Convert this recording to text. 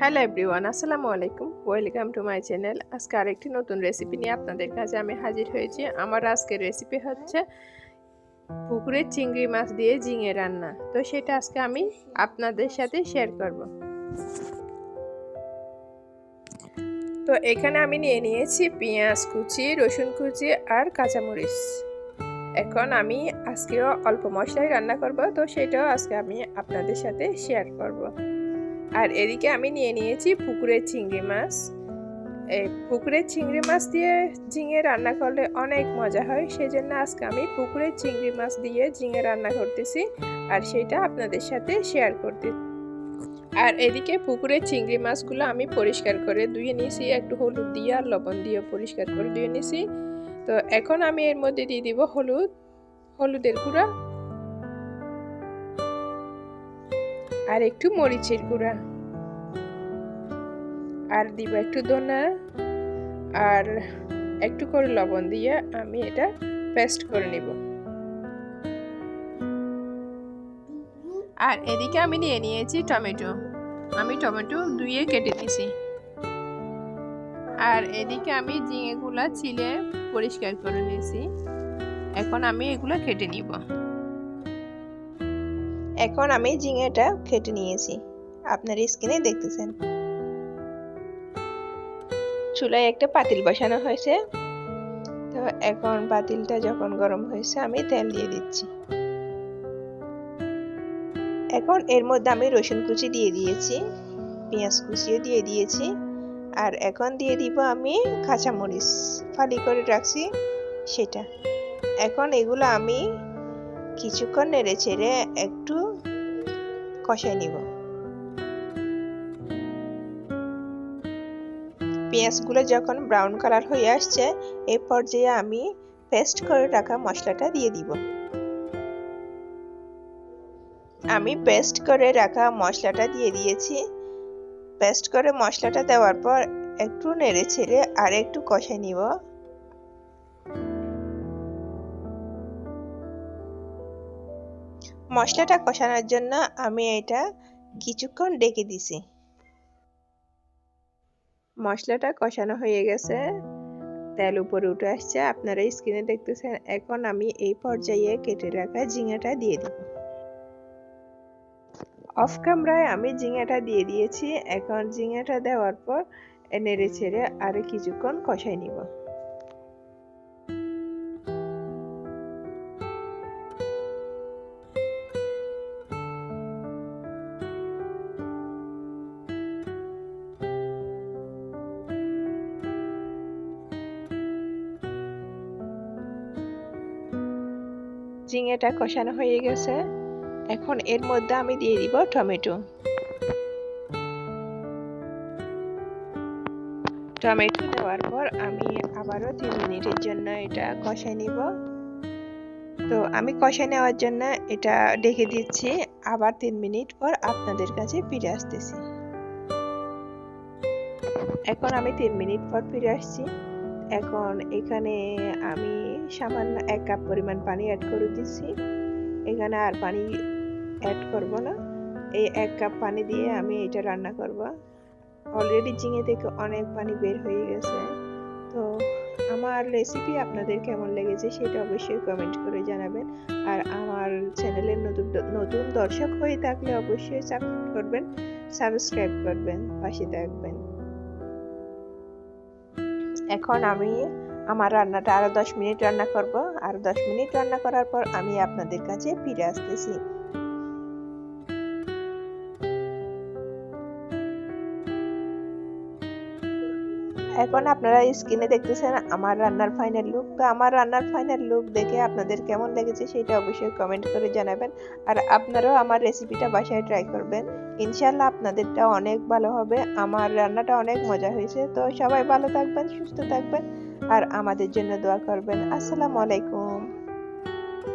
Hello everyone, আসসালামু আলাইকুম। Welcome to my channel. আজকে আরেকটি নতুন রেসিপি নিয়ে আপনাদের কাছে আমি হাজির হয়েছি। আমার আজকের রেসিপি হচ্ছে পুকুরের চিংড়ি মাছ দিয়ে ঝিঙে রান্না। তো সেটা আজকে আমি আপনাদের সাথে শেয়ার করব। তো এখানে আমি নিয়ে নিয়েছি পেঁয়াজ কুচি, রসুন কুচি আর কাঁচামরিচ। এখন আমি আজকেও অল্প মশলাই রান্না করব। তো সেটাও আজকে আমি আপনাদের সাথে শেয়ার করব। আর এদিকে আমি নিয়ে নিয়েছি পুকুরের চিংড়ি মাছ। এই পুকুরের চিংড়ি মাছ দিয়ে ঝিঙে রান্না করলে অনেক মজা হয় সেই জন্য আজকে আমি পুকুরের চিংড়ি মাছ দিয়ে ঝিঙে রান্না করতেছি আর সেটা আপনাদের সাথে শেয়ার করতে। আর এদিকে পুকুরের চিংড়ি মাছগুলো আমি পরিষ্কার করে ধুয়ে নিয়েছি, একটু হলুদ দিয়ে আর লবণ দিয়ে পরিষ্কার করে ধুয়ে নিয়েছি। তো এখন আমি এর মধ্যে দিয়ে দিব হলুদ, হলুদের গুঁড়া আর একটু মরিচের গুঁড়া। আর দিব একটু দোনা আর একটু করে লবণ দিয়ে আমি এটা পেস্ট করে নিব। আর এদিকে আমি নিয়ে নিয়েছি টমেটো। আমি টমেটো ধুয়ে কেটে নিয়েছি আর এদিকে আমি ঝিঙেগুলা চিলে পরিষ্কার করে নিয়েছি। এখন আমি এগুলো কেটে নিব। এখন আমি ঝিঙেটা কেটে নিয়েছি। আপনার স্কিনে দেখতেছেন। চুলায় একটা পাতিল বসানো হয়েছে। তো এখন পাতিলটা যখন গরম হয়েছে, আমি তেল দিয়ে দিচ্ছি। এখন এর মধ্যে আমি রসুন কুচি দিয়ে দিয়েছি, পেঁয়াজ কুচিও দিয়ে দিয়েছি। আর এখন দিয়ে দিব আমি কাঁচামরিচ। ফালি করে রাখছি সেটা। এখন এগুলো আমি কিছুক্ষণ নেড়ে ছেড়ে একটু কষাই নিব। পেঁয়াজগুলো যখন ব্রাউন কালার হয়ে আসছে এই পর্যায়ে আমি পেস্ট করে রাখা মশলাটা দিয়ে দিব। আমি পেস্ট করে রাখা মশলাটা দিয়ে দিয়েছি। পেস্ট করে মশলাটা দেওয়ার পর একটু নেড়ে ছেড়ে আর একটু কষাই নিব। মশলাটা কষানোর জন্য আমি এটা কিছুক্ষণ ডেকে দিছি। মশলাটা কষানো হয়ে গেছে। তেল উপরে উঠে আসছে। আপনারা স্ক্রিনে দেখতেছেন, এখন আমি এই পর্যায়ে কেটে রাখা ঝিঙাটা দিয়ে দিব। অফ ক্যামেরায় আমি ঝিঙাটা দিয়ে দিয়েছি। এখন ঝিঙাটা দেওয়ার পর নেড়ে ছেড়ে আরও কিছুক্ষণ কষাই নিব। ঝিঙেটা কষানো হয়ে গেছে। এখন এর মধ্যে আমি দিয়ে দিব টমেটো। টমেটো দেওয়ার পর আমি আবারও তিন মিনিটের জন্য এটা কষাই নিব। তো আমি কষাই নেওয়ার জন্য এটা ডেকে দিচ্ছি। আবার তিন মিনিট পর আপনাদের কাছে ফিরে আসতেছি। এখন আমি তিন মিনিট পর ফিরে আসছি। এখন এখানে আমি সামান্য এক কাপ পরিমাণ পানি অ্যাড করে দিচ্ছি এখানে আর পানি অ্যাড করব না। এই এক কাপ পানি দিয়ে আমি এটা রান্না করব। অলরেডি ঝিঙে থেকে অনেক পানি বের হয়ে গেছে। তো আমার রেসিপি আপনাদের কেমন লেগেছে সেটা অবশ্যই কমেন্ট করে জানাবেন। আর আমার চ্যানেলের নতুন নতুন দর্শক হয়ে থাকলে অবশ্যই সাপোর্ট করবেন সাবস্ক্রাইব করবেন, পাশে থাকবেন। এখন আমি আমার রান্নাটা আরও দশ মিনিট রান্না করব। আর দশ মিনিট রান্না করার পর আমি আপনাদের কাছে ফিরে আসতেছি। এখন আপনারা স্ক্রিনে দেখতেছেন আমার রান্নার ফাইনাল লুক তো আমার রান্নার ফাইনাল লুক দেখে আপনাদের কেমন লেগেছে সেটা অবশ্যই কমেন্ট করে জানাবেন। আর আপনারাও আমার রেসিপিটা বাসায় ট্রাই করবেন। ইনশাল্লাহ আপনাদেরটা অনেক ভালো হবে। আমার রান্নাটা অনেক মজা হয়েছে। তো সবাই ভালো থাকবেন, সুস্থ থাকবেন। আর আমাদের জন্য দোয়া করবেন। আসসালামু আলাইকুম।